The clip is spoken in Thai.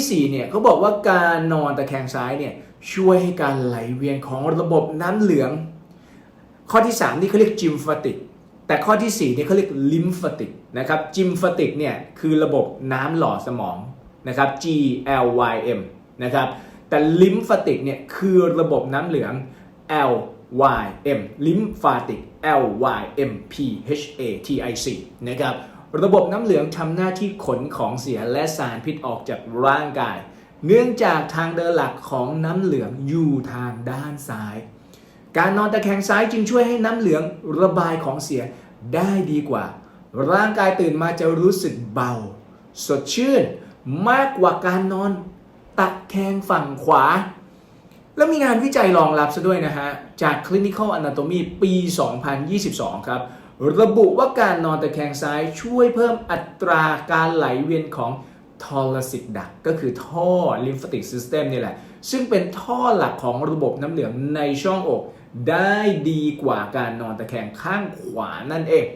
ที่4เนี่ยเขาบอกว่าการนอนตะแคงซ้ายเนี่ยช่วยให้การไหลเวียนของระบบน้ำเหลือง ข้อที่ 3 นี่เขาเรียกจิมฟาติกแต่ข้อที่4เนี่ยเขาเรียกลิมฟาติกนะครับจิมฟาติกเนี่ยคือระบบน้ำหล่อสมองนะครับ G L Y M นะครับแต่ลิมฟาติกเนี่ยคือระบบน้ำเหลือง L Y M ลิมฟาติก L Y M P H A T I C นะครับ ระบบน้ำเหลืองทำหน้าที่ขนของเสียและสารพิษออกจากร่างกาย เนื่องจากทางเดินหลักของน้ำเหลืองอยู่ทางด้านซ้าย การนอนตะแคงซ้ายจึงช่วยให้น้ำเหลืองระบายของเสียได้ดีกว่า ร่างกายตื่นมาจะรู้สึกเบา สดชื่นมากกว่าการนอนตะแคงฝั่งขวา แล้วมีงานวิจัยรองรับซะด้วยนะฮะ จาก Clinical Anatomy ปี 2022 ครับ ระบุว่าการนอนตะแคงซ้ายช่วยเพิ่มอัตราการไหลเวียนของทอลสิกดักก็คือท่อลิมฟติกซิสเต็มนี่แหละ ซึ่งเป็นท่อหลักของระบบน้ำเหลืองในช่องอก ได้ดีกว่าการนอนตะแคงข้างขวานั่นเอง